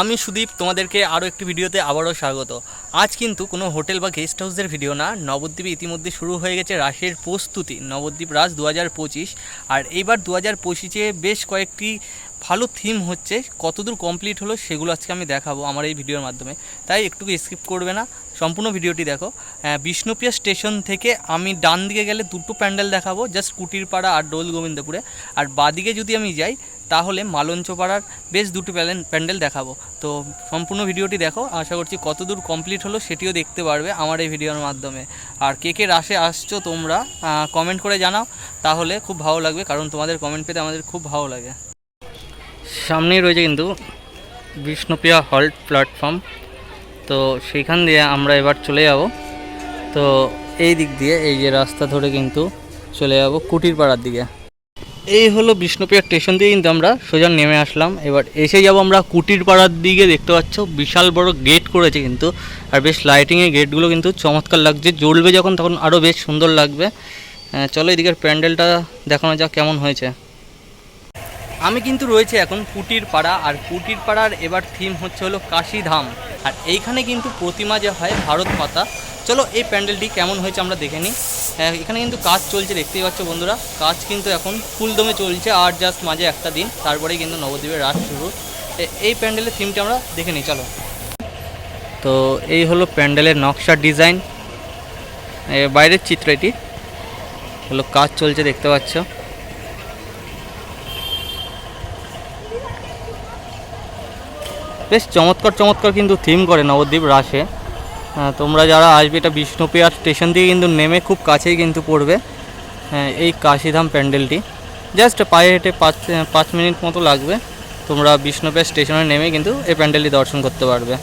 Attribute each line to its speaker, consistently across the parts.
Speaker 1: আমি সুদীপ তোমাদেরকে আরও একটি ভিডিওতে আবারও স্বাগত। আজ কিন্তু কোনো হোটেল বা গেস্ট হাউসের ভিডিও না নবদ্বীপে ইতিমধ্যে শুরু হয়ে গেছে রাসের প্রস্তুতি নবদ্বীপ রাস দু হাজার পঁচিশ। আর এইবার দু হাজার পঁচিশে বেশ কয়েকটি ভালো থিম হচ্ছে কতদূর কমপ্লিট হলো সেগুলো আজকে আমি দেখাবো আমার এই ভিডিওর মাধ্যমে। তাই একটু স্কিপ করবে না সম্পূর্ণ ভিডিওটি দেখো। আহ, বিষ্ণুপ্রিয়া স্টেশন থেকে আমি ডান দিকে গেলে দুটো প্যান্ডেল দেখাবো জাস্ট কুটির পাড়া আর ডোল গোবিন্দপুরে আর বাদিকে যদি আমি যাই তাহলে মালঞ্চপাড়ার বেশ দুটো প্যান্ডেল দেখাবো। তো সম্পূর্ণ ভিডিওটি দেখো, আশা করছি কতদূর কমপ্লিট হলো সেটিও দেখতে পারবে আমার এই ভিডিওর মাধ্যমে। আর কে কে রাশে আসছো তোমরা কমেন্ট করে জানাও, তাহলে খুব ভালো লাগবে, কারণ তোমাদের কমেন্ট পেতে আমাদের খুব ভালো লাগে। সামনেই রয়েছে কিন্তু বিষ্ণুপ্রিয়া হল্ট প্ল্যাটফর্ম। তো সেইখান দিয়ে আমরা এবার চলে যাব। তো এই দিক দিয়ে এই যে রাস্তা ধরে কিন্তু চলে যাব কুটির পাড়ার দিকে। এই হলো বিষ্ণুপ্রিয়া স্টেশন দিয়ে কিন্তু আমরা সোজা নেমে আসলাম। এবার এসে যাব আমরা কুটির পাড়ার দিকে, দেখতে পাচ্ছ? বিশাল বড় গেট করেছে কিন্তু। আর বেশ লাইটিংয়ে গেটগুলো কিন্তু চমৎকার লাগছে। জ্বলবে যখন, তখন আরও বেশ সুন্দর লাগবে। চলো এদিকের প্যান্ডেলটা দেখানো যাক কেমন হয়েছে। আমি কিন্তু রয়েছে এখন কুটির পাড়া, আর কুটির পাড়ার এবার থিম হচ্ছে হলো কাশীধাম। আর এইখানে কিন্তু প্রতিমা যে হয়, ভারত মাতা। চলো এই প্যান্ডেলটি কেমন হয়েছে আমরা দেখে নিই। হ্যাঁ, এখানে কিন্তু কাজ চলছে দেখতেই পাচ্ছ বন্ধুরা। কাজ কিন্তু এখন ফুলদমে চলছে আর জাস্ট মাঝে একটা দিন তারপরেই কিন্তু নবদ্বীপের রাত শুরু। এই প্যান্ডেলের থিমটা আমরা দেখে নিই চলো। তো এই হলো প্যান্ডেলের নকশার ডিজাইন বাইরের চিত্র এটি। হলো কাজ চলছে দেখতে পাচ্ছ। বেশ চমৎকার চমৎকার কিন্তু থিম করে নবদ্বীপ রাসে তোমরা যারা আসবে এটা বিষ্ণুপ্রিয়া স্টেশন থেকে কিন্তু নেমে খুব কাছেই কিন্তু পড়বে। হ্যাঁ, এই কাশিধাম প্যান্ডেলটি। জাস্ট পায়ে হেঁটে পাঁচ পাঁচ মিনিট মতো লাগবে। তোমরা বিষ্ণুপ্রিয়া স্টেশনে নেমে কিন্তু এই প্যান্ডেলটি দর্শন করতে পারবে।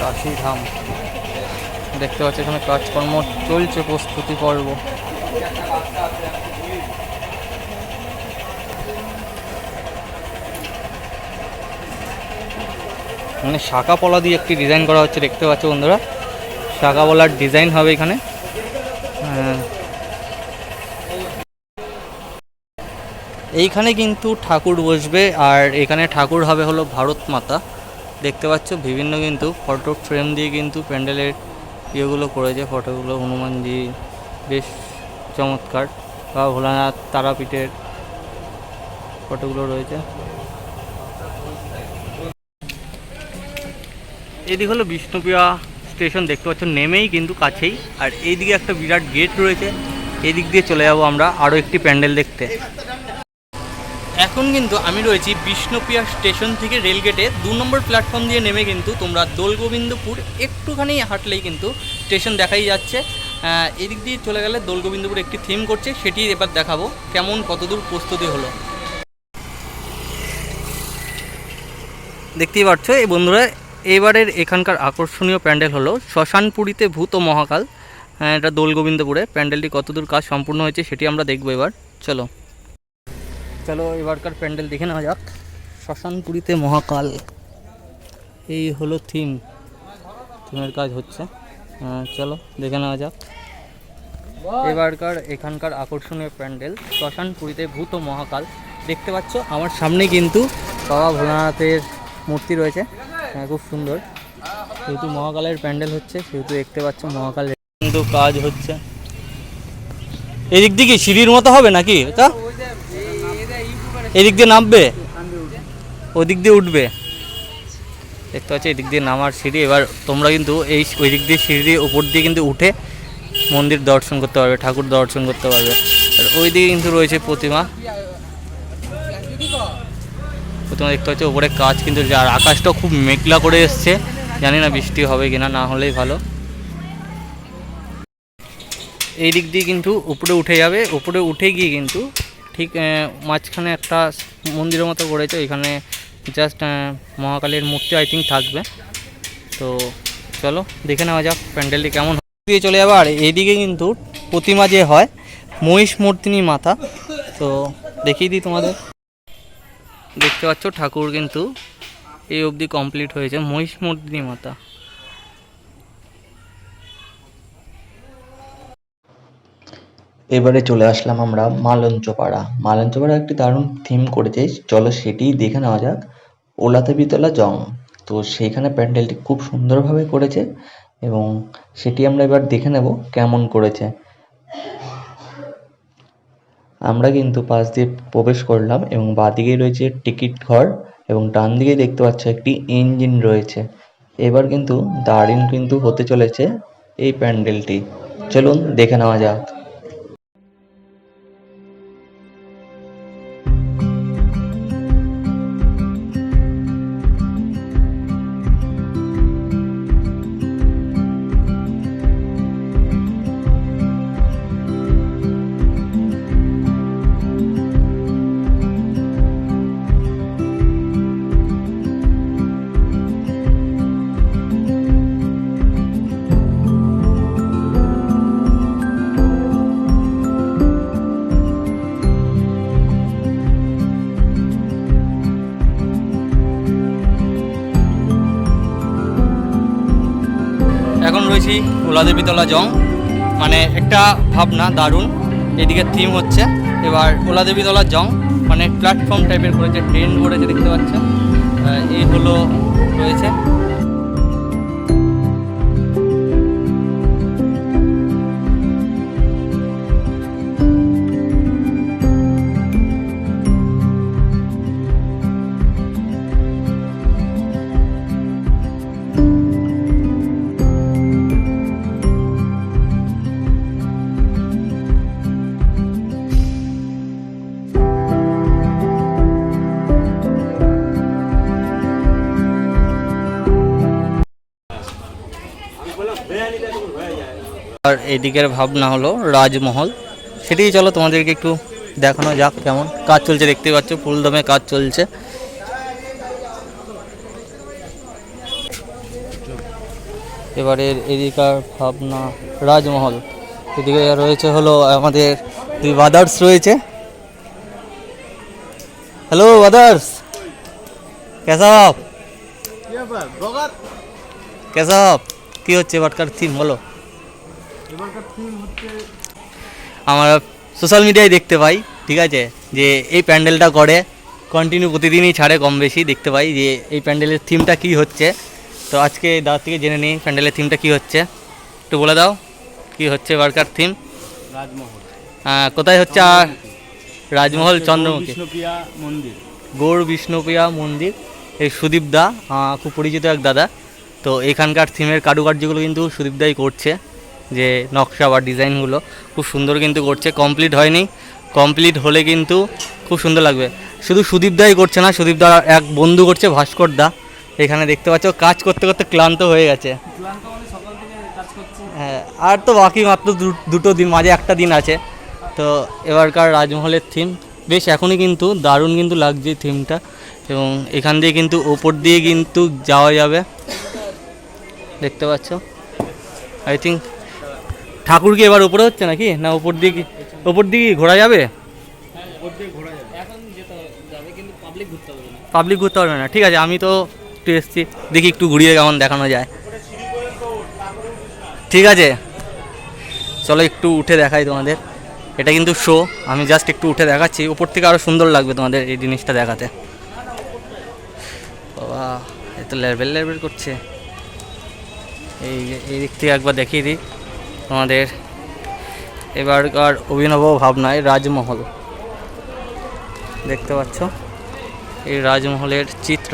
Speaker 1: কাশিধাম। দেখতে পাচ্ছি এখানে কাজকর্ম চলছে প্রস্তুতি পর্ব। মানে শাখা পলা দিয়ে একটি ডিজাইন করা হচ্ছে, দেখতে পাচ্ছ বন্ধুরা। শাখা পলার ডিজাইন হবে এখানে। হ্যাঁ। এইখানে কিন্তু ঠাকুর বসবে, আর এখানে ঠাকুর হবে হলো ভারত মাতা। দেখতে পাচ্ছ, বিভিন্ন কিন্তু ফটো ফ্রেম দিয়ে কিন্তু প্যান্ডেলের ইয়েগুলো করেছে ফটোগুলো হনুমানজি, বেশ চমৎকার। বা ভোলানাথ তারাপীঠের ফটোগুলো রয়েছে। এদিক হলো বিষ্ণুপ্রিয়া স্টেশন, দেখতে পাচ্ছ, নেমেই কিন্তু কাছেই। আর এইদিকে একটা বিরাট গেট রয়েছে, এদিক দিয়ে চলে যাব আমরা আরও একটি প্যান্ডেল দেখতে। এখন কিন্তু আমি রয়েছি বিষ্ণুপ্রিয়া স্টেশন থেকে রেলগেটে। দু নম্বর প্ল্যাটফর্ম দিয়ে নেমে কিন্তু তোমরা দোলগোবিন্দপুর, একটুখানি হাঁটলেই কিন্তু স্টেশন দেখাই যাচ্ছে। এদিক দিয়ে চলে গেলে দোলগোবিন্দপুর একটি থিম করছে, সেটি এবার দেখাবো কেমন কতদূর প্রস্তুতি হলো। দেখতেই পাচ্ছ, এই বন্ধুরা এবারের এখানকার আকর্ষণীয় প্যান্ডেল হলো শ্মশানপুরীতে ভূত ও মহাকাল। হ্যাঁ, এটা দোলগোবিন্দপুরে। প্যান্ডেলটি কতদূর কাজ সম্পূর্ণ হয়েছে সেটি আমরা দেখব এবার। চলো। চলো এবারকার প্যান্ডেল দেখে নেওয়া যাক। শ্মশানপুরীতে মহাকাল। এই হলো থিম। থিমের কাজ হচ্ছে। আহ, চলো দেখে নেওয়া যাক। এবারকার এখানকার আকর্ষণীয় প্যান্ডেল শ্মশানপুরীতে ভূত মহাকাল। দেখতে পাচ্ছ আমার সামনে কিন্তু বাবা ভোলানাথের মূর্তি রয়েছে। হ্যাঁ খুব সুন্দর। যেহেতু মহাকালের প্যান্ডেল হচ্ছে, সেহেতু দেখতে পাচ্ছ মহাকাল কিন্তু কাজ হচ্ছে। এদিক দিয়ে কি সিঁড়ির মতো হবে নাকি? তা এদিক দিয়ে নামবে? ওদিক দিয়ে উঠবে। দেখতে পাচ্ছ, এদিক দিয়ে নামার সিঁড়ি। এবার তোমরা কিন্তু এই ওই দিক দিয়ে সিঁড়ি দিয়ে উপর দিয়ে কিন্তু উঠে মন্দির দর্শন করতে পারবে, ঠাকুর দর্শন করতে পারবে। আর ওই দিকে কিন্তু রয়েছে প্রতিমা। প্রতিমা দেখতে পাচ্ছ উপরে কাজ কিন্তু। আর আকাশটাও খুব মেঘলা করে এসছে। জানি না বৃষ্টি হবে কিনা, না হলেই ভালো। এই দিক দিয়ে কিন্তু উপরে উঠে যাবে। উপরে উঠে গিয়ে কিন্তু ঠিক মাঝখানে একটা মন্দিরের মতো করেছে এখানে জাস্ট মহাকালীর মূর্তি আই থিঙ্ক থাকবে। তো চলো, দেখে নেওয়া যাক প্যান্ডেলটি কেমন দিয়ে চলে যাবে। আর এইদিকে কিন্তু প্রতিমা যে হয়, মহিষ মূর্তিনি মাথা। তো দেখিয়ে দিই তোমাদের। দেখতে পাচ্ছ, ঠাকুর কিন্তু এই অবধি কমপ্লিট হয়েছে। মহিষ মূর্তিনি মাতা।
Speaker 2: এবারে চলে আসলাম আমরা মালঞ্চপাড়া। মালঞ্চপাড়া একটি দারুণ থিম করেছে। চলো সেটিই দেখে নেওয়া যাক। ওলাতে বিতলা জং। তো সেইখানে প্যান্ডেলটি খুব সুন্দরভাবে করেছে এবং সেটি আমরা এবার দেখে নেব কেমন করেছে। আমরা কিন্তু পাশ দিয়ে প্রবেশ করলাম এবং বাঁদিকে রয়েছে টিকিট ঘর এবং ডান দিকে দেখতে পাচ্ছ একটি ইঞ্জিন রয়েছে। এবার কিন্তু দারুণ কিন্তু হতে চলেছে এই প্যান্ডেলটি। চলুন দেখে নেওয়া যাক।
Speaker 1: এখন রয়েছি ওলাদেবীতলা জং। মানে একটা ভাবনা, দারুণ। এদিকে থিম হচ্ছে, এবার ওলাদেবীতলা জং। মানে প্ল্যাটফর্ম টাইপের করেছে ট্রেন করেছে, দেখতে পাচ্ছেন। এই হলো, রয়েছে। আর এদিকের ভাবনা হলো রাজমহল। সেটি চলো তোমাদেরকে একটু দেখানো যাক কেমন। কাজ চলছে, দেখতে পাচ্ছ ফুলদমে কাজ চলছে। এবারের এদিকার ভাবনা রাজমহল। এদিকে রয়েছে হলো আমাদের দুই বাদার্স রয়েছে। হ্যালো বাদার্স কেসা কেসা কি হচ্ছে বাটকার থিম বলো? এবারকার থিম বলো আমরা সোশ্যাল মিডিয়ায় দেখতে পাই ঠিক আছে? যে এই প্যান্ডেলটা করে কন্টিনিউ প্রতিদিনই ছাড়ে কম বেশি দেখতে পাই যে এই প্যান্ডেলের থিমটা কি হচ্ছে। তো আজকে দাওয়ার থেকে জেনে নিই প্যান্ডেলের থিমটা কি হচ্ছে। একটু বলে দাও কি হচ্ছে এবারকার থিম
Speaker 3: রাজমহল।
Speaker 1: কোথায় হচ্ছে আর রাজমহল চন্দ্রমুখী?
Speaker 3: মন্দির।
Speaker 1: গৌর বিষ্ণুপ্রিয়া মন্দির। এই সুদীপ দা খুব পরিচিত এক দাদা। তো এখানকার থিমের কারুকার্যগুলো কিন্তু সুদীপ দাই করছে। যে নকশা বা ডিজাইনগুলো খুব সুন্দর কিন্তু করছে। কমপ্লিট হয়নি। কমপ্লিট হলে কিন্তু খুব সুন্দর লাগবে। শুধু সুদীপ দাই করছে না সুদীপ দা এক বন্ধু করছে ভাস্কর দা। এখানে দেখতে পাচ্ছ কাজ করতে করতে ক্লান্ত হয়ে গেছে।
Speaker 3: মানে
Speaker 1: হ্যাঁ আর তো বাকি মাত্র দু- দুটো দিন মাঝে একটা দিন আছে। তো এবারকার রাজমহলের থিম বেশ এখনই কিন্তু দারুণ কিন্তু লাগছে থিমটা এবং এখান দিয়ে কিন্তু ওপর দিয়ে কিন্তু যাওয়া যাবে। দেখতে পাচ্ছ? আই থিঙ্ক ঠাকুর কি এবার উপরে হচ্ছে নাকি? না ওপর দিয়ে কি ওপর দিয়ে ঘোরা যাবে? পাবলিক ঘুরতে পারবে না। ঠিক আছে, আমি তো একটু এসছি। দেখি একটু ঘুরিয়ে কেমন দেখানো যায়। ঠিক আছে। চলো একটু উঠে দেখাই তোমাদের। এটা কিন্তু শো আমি জাস্ট একটু উঠে দেখাচ্ছি। উপর থেকে আরও সুন্দর লাগবে তোমাদের এই জিনিসটা দেখাতে। বাবা, এ তো লেভেল লেভেল করছে। এই এই দিক থেকে একবার দেখিয়ে দিই। তোমাদের এবারকার অভিনব ভাবনায় রাজমহল। দেখতে পাচ্ছ? এই রাজমহলের চিত্র।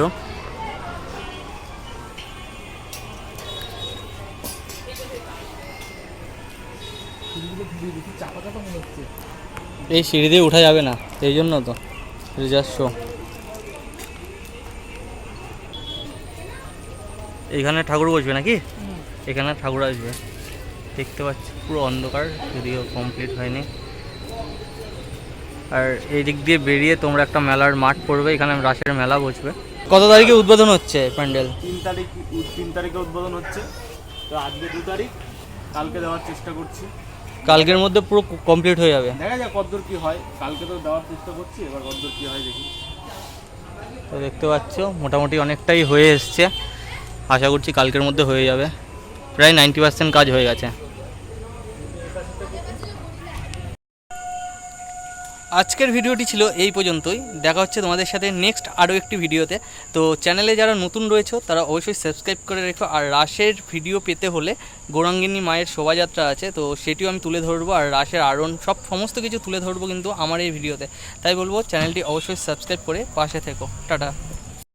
Speaker 1: এই সিঁড়ি দিয়ে উঠা যাবে না এই জন্য তো জাস্ট শো এইখানে ঠাকুর বসবে নাকি? এখানে ঠাকুর আসবে। দেখতে পাচ্ছি পুরো অন্ধকার যদিও কমপ্লিট হয়নি। আর এই দিক দিয়ে বেরিয়ে তোমরা একটা মেলার মাঠ পড়বে এখানে রাসের মেলা বসবে। কত তারিখে উদ্বোধন হচ্ছে প্যান্ডেল?
Speaker 3: তিন তারিখ তিন তারিখে উদ্বোধন হচ্ছে। তো আজকে দু তারিখ কালকে দেওয়ার চেষ্টা করছি।
Speaker 1: কালকের মধ্যে পুরো কমপ্লিট হয়ে যাবে।
Speaker 3: দেখা যাক কতদূর কি হয় কালকে তো দেওয়ার চেষ্টা করছি এবার কতদূর কি হয় দেখি।
Speaker 1: তো দেখতে পাচ্ছ মোটামুটি অনেকটাই হয়ে এসছে। আশা করছি কালকের মধ্যে হয়ে যাবে। প্রায় নাইনটি পার্সেন্ট কাজ হয়ে গেছে। আজকের ভিডিওটি ছিল এই পর্যন্তই। দেখা হচ্ছে তোমাদের সাথে নেক্সট আরও একটি ভিডিওতে। তো চ্যানেলে যারা নতুন রয়েছে, তারা অবশ্যই সাবস্ক্রাইব করে রেখো। আর রাসের ভিডিও পেতে হলে গৌরাঙ্গিনী মায়ের শোভাযাত্রা আছে, তো সেটিও আমি তুলে ধরবো। আর রাসের আরন সব সমস্ত কিছু তুলে ধরবো কিন্তু আমার এই ভিডিওতে। তাই বলব, চ্যানেলটি অবশ্যই সাবস্ক্রাইব করে পাশে থেকো। টাটা।